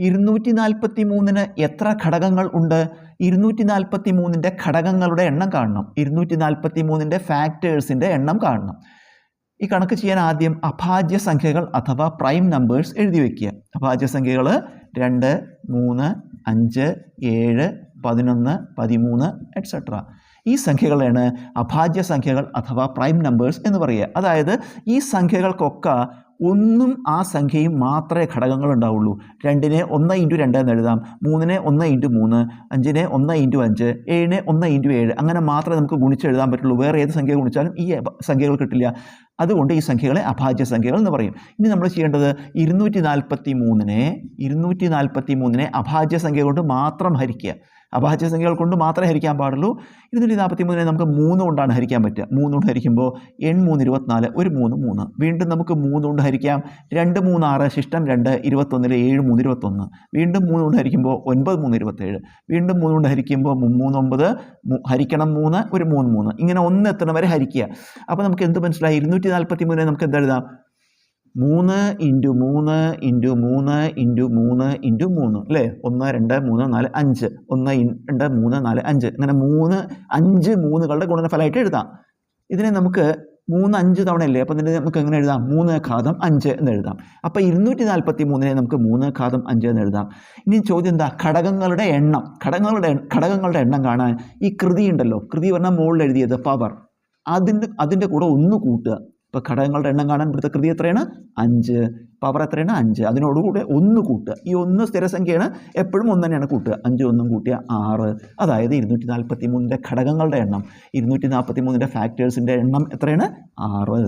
ഇരുന്നൂറ്റി നാൽപ്പത്തി മൂന്നിന് എത്ര ഘടകങ്ങൾ ഉണ്ട്? ഇരുന്നൂറ്റി നാൽപ്പത്തി മൂന്നിന്റെ ഘടകങ്ങളുടെ എണ്ണം കാണണം. ഇരുന്നൂറ്റി നാൽപ്പത്തി മൂന്നിന്റെ ഫാക്ടേഴ്സിന്റെ എണ്ണം കാണണം. ഈ കണക്ക് ചെയ്യാൻ ആദ്യം അഭാജ്യ സംഖ്യകൾ അഥവാ പ്രൈം നമ്പേഴ്സ് എഴുതി വയ്ക്കുക അഭാജ്യ സംഖ്യകൾ രണ്ട് മൂന്ന് അഞ്ച് ഏഴ് പതിനൊന്ന് പതിമൂന്ന് എക്സെട്ര ഈ സംഖ്യകളാണ് അഭാജ്യ സംഖ്യകൾ അഥവാ പ്രൈം നമ്പേഴ്സ് എന്ന് പറയുക. അതായത് ഈ സംഖ്യകൾക്കൊക്കെ ഒന്നും ആ സംഖ്യയും മാത്രമേ ഘടകങ്ങൾ ഉണ്ടാവുള്ളൂ. രണ്ടിനെ ഒന്ന് ഇന്റു രണ്ട് എന്ന് എഴുതാം. മൂന്നിനെ ഒന്ന് ഇന്റു മൂന്ന് അഞ്ചിനെ ഒന്ന് ഇന്റു അഞ്ച് ഏഴിനെ ഒന്ന് ഇന്റു ഏഴ് അങ്ങനെ മാത്രമേ നമുക്ക് ഗുണിച്ച് എഴുതാൻ പറ്റുള്ളൂ. വേറെ ഏത് സംഖ്യ ഗുണിച്ചാലും ഈ സംഖ്യകൾ കിട്ടില്ല. അതുകൊണ്ട് ഈ സംഖ്യകളെ അഭാജ്യ സംഖ്യകൾ എന്ന് പറയും. ഇനി നമ്മൾ ചെയ്യേണ്ടത് ഇരുന്നൂറ്റി നാൽപ്പത്തി മൂന്നിനെ ഇരുന്നൂറ്റി നാൽപ്പത്തി മൂന്നിനെ അഭാജ്യ സംഖ്യ കൊണ്ട് മാത്രം ഹരിക്കുക. അഭാജ്യ സംഖ്യകൾ കൊണ്ട് മാത്രമേ ഹരിക്കാൻ പാടുള്ളൂ. ഇരുന്നൂറ്റി നാൽപ്പത്തി മൂന്നിനെ നമുക്ക് മൂന്ന് കൊണ്ടാണ് ഹരിക്കാൻ പറ്റുക. മൂന്ന് കൊണ്ട് ഹരിക്കുമ്പോൾ എൺ മൂന്ന് ഇരുപത്തിനാല് ഒരു മൂന്ന് മൂന്ന്. വീണ്ടും നമുക്ക് മൂന്ന് കൊണ്ട് ഹരിക്കാം. രണ്ട് മൂന്ന് ആറ് ശിഷ്ടം രണ്ട് ഇരുപത്തൊന്നിൽ ഏഴ് മൂന്ന് ഇരുപത്തൊന്ന്. വീണ്ടും മൂന്ന് കൊണ്ട് ഹരിക്കുമ്പോൾ ഒൻപത് മൂന്ന് ഇരുപത്തേഴ്. വീണ്ടും മൂന്ന് കൊണ്ട് ഹരിക്കുമ്പോൾ മൂന്ന് ഒമ്പത്. ഹരിക്കണം മൂന്ന് ഒരു മൂന്ന് മൂന്ന്. ഇങ്ങനെ ഒന്ന് എത്തണം വരെ ഹരിക്കുക. അപ്പോൾ നമുക്ക് എന്ത് മനസ്സിലായി? ഇരുന്നൂറ്റി നാൽപ്പത്തി മൂന്നിനെ നമുക്ക് എന്തെഴുതാം? മൂന്ന് ഇന്റു മൂന്ന് ഇന്റു മൂന്ന് ഇന്റു മൂന്ന് ഇന്റു മൂന്ന് അല്ലേ? ഒന്ന് രണ്ട് മൂന്ന് നാല് അഞ്ച്. ഒന്ന് രണ്ട് മൂന്ന് നാല് അഞ്ച്. അങ്ങനെ മൂന്ന് അഞ്ച് മൂന്നുകളുടെ ഗുണനഫലമായിട്ട് എഴുതാം. ഇതിനെ നമുക്ക് മൂന്ന് അഞ്ച് തവണ അല്ലേ അപ്പോൾ ഇതിനെ നമുക്ക് എങ്ങനെ എഴുതാം? മൂന്ന് ഘാതം അഞ്ച് എന്ന് എഴുതാം. അപ്പോൾ ഇരുന്നൂറ്റി നാൽപ്പത്തി മൂന്നിനെ നമുക്ക് മൂന്ന് ഘാതം അഞ്ച് എന്ന് എഴുതാം. ഇനി ചോദ്യം എന്താ? ഘടകങ്ങളുടെ എണ്ണം. ഘടകങ്ങളുടെ ഘടകങ്ങളുടെ എണ്ണം കാണാൻ ഈ കൃതി ഉണ്ടല്ലോ. കൃതി പറഞ്ഞാൽ മുകളിൽ എഴുതിയത് പവർ അതിന്റെ അതിന്റെ കൂടെ ഒന്ന് കൂട്ടുക. ഇപ്പോൾ ഘടകങ്ങളുടെ എണ്ണം കാണാൻ ഇവിടുത്തെ കൃതി എത്രയാണ്? അഞ്ച്. പവർ എത്രയാണ്? അഞ്ച്. അതിനോടുകൂടെ ഒന്ന് കൂട്ടുക. ഈ ഒന്ന് സ്ഥിരസംഖ്യയാണ് എപ്പോഴും ഒന്ന് തന്നെയാണ് കൂട്ടുക. അഞ്ച് ഒന്നും കൂട്ടിയ ആറ്. അതായത് ഇരുന്നൂറ്റി നാൽപ്പത്തി മൂന്നിന്റെ ഘടകങ്ങളുടെ എണ്ണം. ഇരുന്നൂറ്റി നാൽപ്പത്തി മൂന്നിന്റെ ഫാക്ടേഴ്സിന്റെ എണ്ണം എത്രയാണ്? ആറ്.